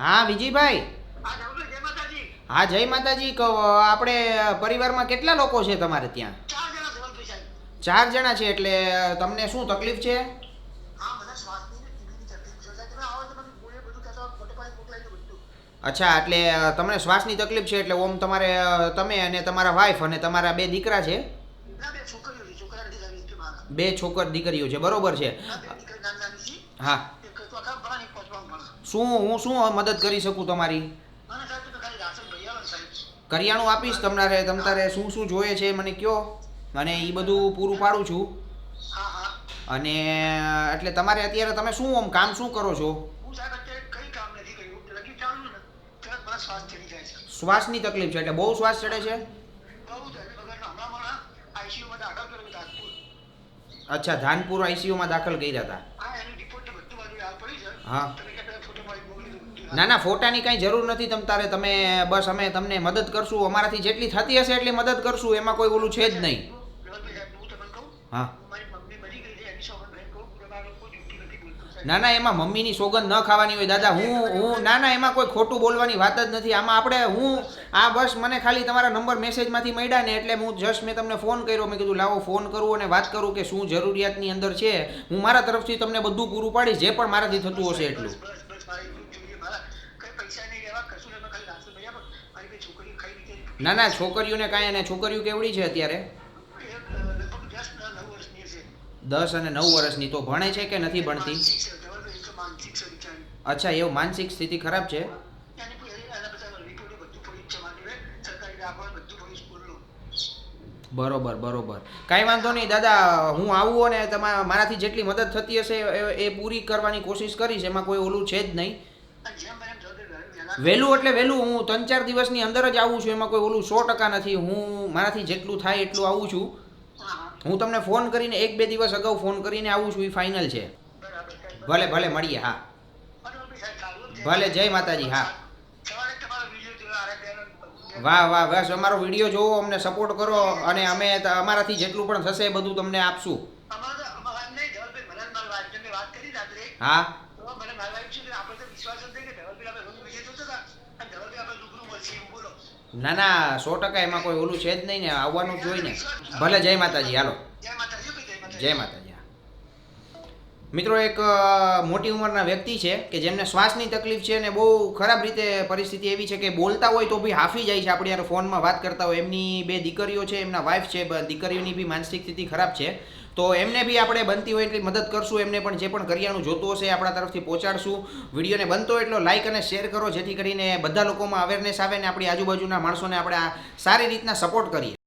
હા વિજયભાઈ. હા જય માતાજી. કહો આપણે પરિવારમાં કેટલા લોકો છે તમારે ત્યાં? ચાર જણા છે એટલે તમને શું તકલીફ છે? અચ્છા એટલે તમને શ્વાસની તકલીફ છે એટલે ઓમ તમારે તમે અને તમારા વાઈફ અને તમારા બે દીકરા છે? બે છોકરા દીકરીઓ છે બરોબર છે. હા એક તો આખા ભણા એક પાંચમાં ભણા શું હું શું મદદ કરી શકું તમારી? કરિયાણું આપીશ તમારે તમારે શું શું જોઈએ છે મને કહો અને એ બધું પૂરું પાડું છું. અને એટલે તમારે અત્યારે તમે શું આમ કામ શું કરો છો? શ્વાસની તકલીફ છે એટલે બહુ શ્વાસ ચડે છે? અચ્છા ધાનપુર આઈસીયુમાં દાખલ કર્યા હતા. હા ના ના, ફોટાની કાંઈ જરૂર નથી તમ તારે, તમે બસ અમે તમને મદદ કરશું, અમારાથી જેટલી થતી હશે એટલી મદદ કરશું, એમાં કોઈ ઓલું છે જ નહીં. હું. ના ના, એમાં મમ્મીની સોગંદ ન ખાવાની હોય, દાદા, હું હું, ના ના, એમાં કોઈ ખોટું બોલવાની વાત જ નથી. આમાં આપણે, હું, આ બસ મને ખાલી તમારા નંબર મેસેજમાંથી મળ્યા ને એટલે હું જસ્ટ મેં તમને ફોન કર્યો. મેં કીધું, લાવો, ફોન કરું અને વાત કરું કે શું જરૂરિયાતની અંદર છે. હું મારા તરફથી તમને બધું પૂરું પાડીશ, જે પણ મારાથી થતું હશે એટલું. ના ના છોકરીઓને કાંઈ અને છોકરીઓ કેવડી છે અત્યારે? દસ અને નવ વર્ષની તો ભણે છે કે નથી ભણતી? અચ્છા એવું માનસિક સ્થિતિ ખરાબ છે? બરોબર બરોબર. કાંઈ વાંધો નહીં દાદા હું આવું અને તમારા મારાથી જેટલી મદદ થતી હશે એ પૂરી કરવાની કોશિશ કરીશ એમાં કોઈ ઓલું છે જ નહીં અને જેમ બને એમ જલ્દી વહેલા એટલે વહેલું હું ત્રણ ચાર દિવસની અંદર જ આવું છું. એમાં કોઈ ઓલું સો ટકા નથી. હું મારાથી જેટલું થાય એટલું આવું છું. હા. તમને ફોન કરીને એક બે દિવસ અગાઉ ફોન કરીને આવું છું. એ ફાઇનલ છે. ભલે ભલે મળીએ. હા. ભલે જય માતાજી. હા. વાહ વાહ બસ અમારો વીડિયો જોવો અમને સપોર્ટ કરો અને અમે અમારાથી જેટલું પણ થશે એ બધું તમને આપશું. હા. ના ના સો ટકા એમાં કોઈ ઓલું છે જ નહીં ને આવવાનું જ હોય ને. ભલે જય માતાજી હાલો. જય માતાજી. જય માતાજી. મિત્રો એક મોટી ઉંમરના વ્યક્તિ છે કે જેમને શ્વાસની તકલીફ છે અને બહુ ખરાબ રીતે પરિસ્થિતિ એવી છે કે બોલતા હોય તો બી હાફી જાય છે. આપણે યાર ફોનમાં વાત કરતા હોય. એમની બે દીકરીઓ છે, એમના વાઈફ છે દીકરીઓની બી માનસિક સ્થિતિ ખરાબ છે. તો એમને બી આપણે બનતી હોય એટલી મદદ કરશું. એમને પણ જે પણ કરિયાણું જોતું હશે આપણા તરફથી પહોંચાડશું. વિડીયોને બનતો એટલો લાઇક અને શેર કરો, જેથી કરીને બધા લોકોમાં અવેરનેસ આવે ને આપણી આજુબાજુના માણસોને આપણે સારી રીતના સપોર્ટ કરીએ.